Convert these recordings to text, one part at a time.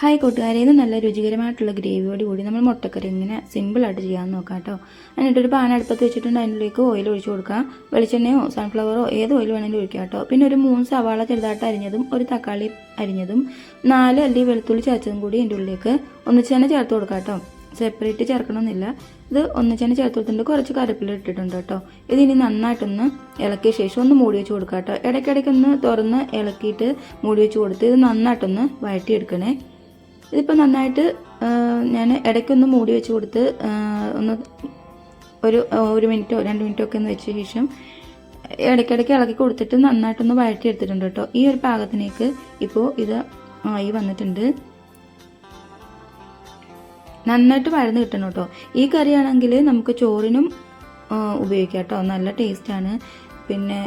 Hi കൂട്ടുകാരെ ഇത് നല്ല രുചികരമായിട്ടുള്ള ഗ്രേവിയോട് കൂടി നമ്മൾ മുട്ടക്കറി ഇങ്ങനെ സിമ്പിളായിട്ട് ചെയ്യാമെന്ന് നോക്കാം കേട്ടോ. എന്നിട്ടൊരു പാൻ അടുപ്പത്ത് വെച്ചിട്ടുണ്ട്. അതിലേക്ക് ഓയിൽ ഒഴിച്ചു കൊടുക്കാം. വെളിച്ചെണ്ണയോ സൺഫ്ലവറോ ഏത് ഓയിൽ വേണമെങ്കിലും ഒഴിക്കാം കേട്ടോ. പിന്നെ ഒരു മൂന്ന് സവാള ചെറുതായിട്ട് അരിഞ്ഞതും ഒരു തക്കാളി അരിഞ്ഞതും നാല് അല്ലി വെളുത്തുള്ളി ചതച്ചതും കൂടി എന്റെ ഉള്ളിലേക്ക് ഒന്നിച്ച് തന്നെ ചേർത്ത് കൊടുക്കാം കേട്ടോ. സെപ്പറേറ്റ് ചേർക്കണമെന്നില്ല. ഇത് ഒന്നിച്ച് തന്നെ ചേർത്ത് കൊടുത്തിട്ട് കുറച്ച് കറിവേപ്പില ഇട്ടിട്ടുണ്ട് കേട്ടോ. ഇതിനി നന്നായിട്ടൊന്ന് ഇളക്കിയ ശേഷം ഒന്ന് മൂടി വെച്ച് കൊടുക്കാം കേട്ടോ. ഇടയ്ക്കിടയ്ക്കൊന്ന് തുറന്ന് ഇളക്കിയിട്ട് മൂടി വെച്ച് കൊടുത്ത് ഇത് നന്നായിട്ടൊന്ന് വഴറ്റിയെടുക്കണേ. ഇതിപ്പോൾ നന്നായിട്ട് ഞാൻ ഇടയ്ക്കൊന്ന് മൂടി വെച്ച് കൊടുത്ത് ഒന്ന് ഒരു ഒരു മിനിറ്റോ രണ്ട് മിനിറ്റോ ഒക്കെ ഒന്ന് വെച്ച ശേഷം ഇടയ്ക്കിടയ്ക്ക് ഇളക്കി കൊടുത്തിട്ട് നന്നായിട്ടൊന്ന് വഴറ്റി എടുത്തിട്ടുണ്ട് കേട്ടോ. ഈ ഒരു പാകത്തിനേക്ക് ഇപ്പോൾ ഇത് ആയി വന്നിട്ടുണ്ട്. നന്നായിട്ട് വഴന്ന് കിട്ടണം കേട്ടോ. ഈ കറിയാണെങ്കിൽ നമുക്ക് ചോറിനും ഉപയോഗിക്കാം കേട്ടോ. നല്ല ടേസ്റ്റാണ്. പിന്നെ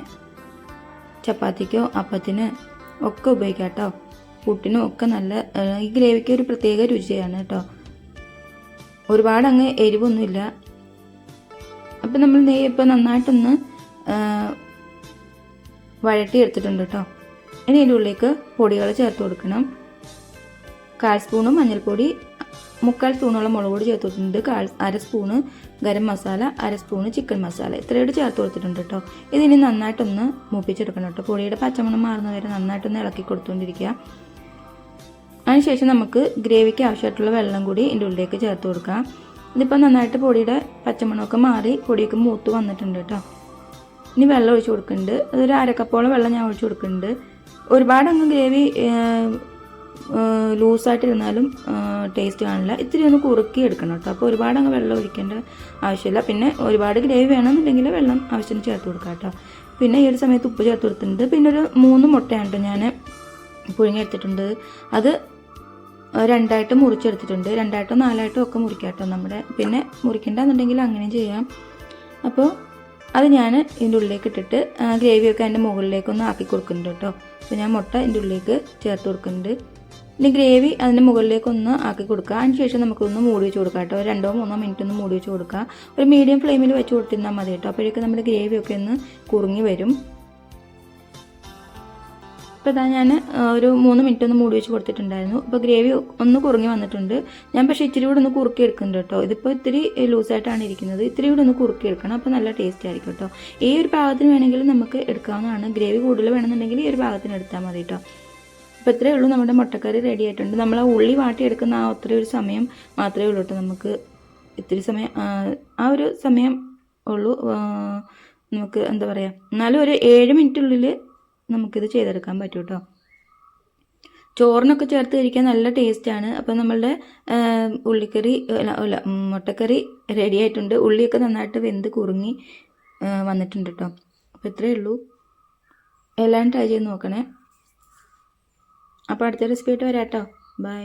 ചപ്പാത്തിക്കോ അപ്പത്തിന് ഒക്കെ ഉപയോഗിക്കാം കേട്ടോ. പുട്ടിനും ഒക്കെ നല്ല ഈ ഗ്രേവിക്ക് ഒരു പ്രത്യേക രുചിയാണ് കേട്ടോ ഒരുപാട് അങ്ങ് എരിവൊന്നുമില്ല. അപ്പം നമ്മൾ നെയ്യ് ഇപ്പം നന്നായിട്ടൊന്ന് വഴട്ടി എടുത്തിട്ടുണ്ട് കേട്ടോ ഇനി അതിന്റെ ഉള്ളിലേക്ക് പൊടികൾ ചേർത്ത് കൊടുക്കണം. കാൽ സ്പൂണ് മഞ്ഞൾപ്പൊടി മുക്കാൽ സ്പൂണോളം മുളക് പൊടി ചേർത്ത് കൊടുത്തിട്ടുണ്ട്. കാൽ അര സ്പൂണ് ഗരം മസാല അര സ്പൂണ് ചിക്കൻ മസാല ഇത്രയോട് ചേർത്ത് കൊടുത്തിട്ടുണ്ട് കേട്ടോ ഇതിനി നന്നായിട്ടൊന്ന് മൂപ്പിച്ചെടുക്കണം കേട്ടോ പൊടിയുടെ പച്ചമണം മാറുന്നവരെ നന്നായിട്ടൊന്ന് ഇളക്കി കൊടുത്തുകൊണ്ടിരിക്കുക. അതിനുശേഷം നമുക്ക് ഗ്രേവിക്ക് ആവശ്യമായിട്ടുള്ള വെള്ളം കൂടി ഇതിന്റെ ഉള്ളിലേക്ക് ചേർത്ത് കൊടുക്കാം. ഇതിപ്പോൾ നന്നായിട്ട് പൊടിയുടെ പച്ചമണമൊക്കെ മാറി പൊടിയൊക്കെ മൂത്ത് വന്നിട്ടുണ്ട് കേട്ടോ. ഇനി വെള്ളം ഒഴിച്ച് കൊടുക്കുന്നുണ്ട്. അതൊരു അരക്കപ്പോളം വെള്ളം ഞാൻ ഒഴിച്ച് കൊടുക്കുന്നുണ്ട്. ഒരുപാട് അങ്ങ് ഗ്രേവി ലൂസായിട്ടിരുന്നാലും ടേസ്റ്റ് കാണില്ല. ഇത്തിരി ഒന്ന് കുറുക്കി എടുക്കണം കേട്ടോ. അപ്പോൾ ഒരുപാട് അങ്ങ് വെള്ളം ഒഴിക്കേണ്ട ആവശ്യമില്ല. പിന്നെ ഒരുപാട് ഗ്രേവി വേണമെന്നുണ്ടെങ്കിൽ വെള്ളം ആവശ്യത്തിന് ചേർത്ത് കൊടുക്കാം കേട്ടോ. പിന്നെ ഈ ഒരു സമയത്ത് ഉപ്പ് ചേർത്ത് കൊടുത്തിട്ടുണ്ട്. പിന്നെ ഒരു മൂന്ന് മുട്ടയാണ് കേട്ടോ ഞാൻ പുഴുങ്ങിയെടുത്തിട്ടുണ്ട് അത് രണ്ടായിട്ട് മുറിച്ചെടുത്തിട്ടുണ്ട്. രണ്ടായിട്ടോ നാലായിട്ടോ ഒക്കെ മുറിക്കാം കേട്ടോ നമ്മുടെ. പിന്നെ മുറിക്കണ്ടെന്നുണ്ടെങ്കിൽ അങ്ങനെ ചെയ്യാം. അപ്പോൾ അത് ഞാൻ ഇതിന്റെ ഉള്ളിലേക്ക് ഇട്ടിട്ട് ഗ്രേവിയൊക്കെ അതിന്റെ മുകളിലേക്കൊന്ന് ആക്കി കൊടുക്കുന്നുണ്ട് കേട്ടോ. അപ്പോൾ ഞാൻ മുട്ട ഇതിന്റെ ഉള്ളിലേക്ക് ചേർത്ത് കൊടുക്കുന്നുണ്ട്. ഇനി ഗ്രേവി അതിന്റെ മുകളിലേക്കൊന്ന് ആക്കി കൊടുക്കുക അതിന് ശേഷം നമുക്കൊന്ന് മൂടി വെച്ച് കൊടുക്കാം കേട്ടോ. രണ്ടോ മൂന്നോ മിനിറ്റ് ഒന്ന് മൂടി വെച്ച് കൊടുക്കുക ഒരു മീഡിയം ഫ്ലെയിമിൽ വെച്ച് കൊടുത്തിരുന്നാൽ മതി കേട്ടോ. അപ്പോഴേക്കും നമ്മുടെ ഗ്രേവിയൊക്കെ ഒന്ന് കുറുങ്ങി വരും. ഇപ്പോൾ ഇതാ ഞാൻ ഒരു മൂന്ന് മിനിറ്റ് ഒന്ന് മൂടി വെച്ച് കൊടുത്തിട്ടുണ്ടായിരുന്നു. അപ്പോൾ ഗ്രേവി ഒന്ന് കുറുങ്ങി വന്നിട്ടുണ്ട്. ഞാൻ പക്ഷേ ഇച്ചിരി കൂടെ ഒന്ന് കുറുക്കി എടുക്കുന്നുണ്ട് കേട്ടോ. ഇതിപ്പോൾ ഇത്തിരി ലൂസായിട്ടാണ് ഇരിക്കുന്നത്. ഇത്തിരി കൂടെ ഒന്ന് കുറുക്കി എടുക്കണം അപ്പോൾ നല്ല ടേസ്റ്റ് ആയിരിക്കും കേട്ടോ. ഈ ഒരു പാകത്തിന് വേണമെങ്കിൽ നമുക്ക് എടുക്കാവുന്നതാണ്. ഗ്രേവി കൂടുതൽ വേണമെന്നുണ്ടെങ്കിൽ ഈ ഒരു പാകത്തിന് എടുത്താൽ മതി കേട്ടോ. അപ്പോൾ ഇത്രയേ ഉള്ളൂ. നമ്മുടെ മുട്ടക്കറി റെഡി ആയിട്ടുണ്ട്. നമ്മൾ ആ ഉള്ളി വാട്ടിയെടുക്കുന്ന ആ ഒത്തിരി ഒരു സമയം മാത്രമേ ഉള്ളൂ കേട്ടോ. നമുക്ക് ഇത്തിരി സമയം ആ, ഒരു സമയം ഉള്ളൂ. നമുക്ക് എന്താ പറയുക എന്നാലും ഒരു ഏഴ് മിനിറ്റുള്ളിൽ നമുക്കിത് ചെയ്തെടുക്കാൻ പറ്റും കേട്ടോ ചോറിനൊക്കെ ചേർത്ത് കഴിക്കാൻ നല്ല ടേസ്റ്റാണ്. അപ്പോൾ നമ്മളുടെ ഉള്ളിക്കറി അല്ല മുട്ടക്കറി റെഡി ആയിട്ടുണ്ട്. ഉള്ളിയൊക്കെ നന്നായിട്ട് വെന്ത് കുറുങ്ങി വന്നിട്ടുണ്ട് കേട്ടോ അപ്പോൾ ഇത്രയേ ഉള്ളൂ. എല്ലാം ട്രൈ ചെയ്ത് നോക്കണേ. അപ്പോൾ അടുത്ത റെസിപ്പി ആയിട്ട് വരാം കേട്ടോ ബൈ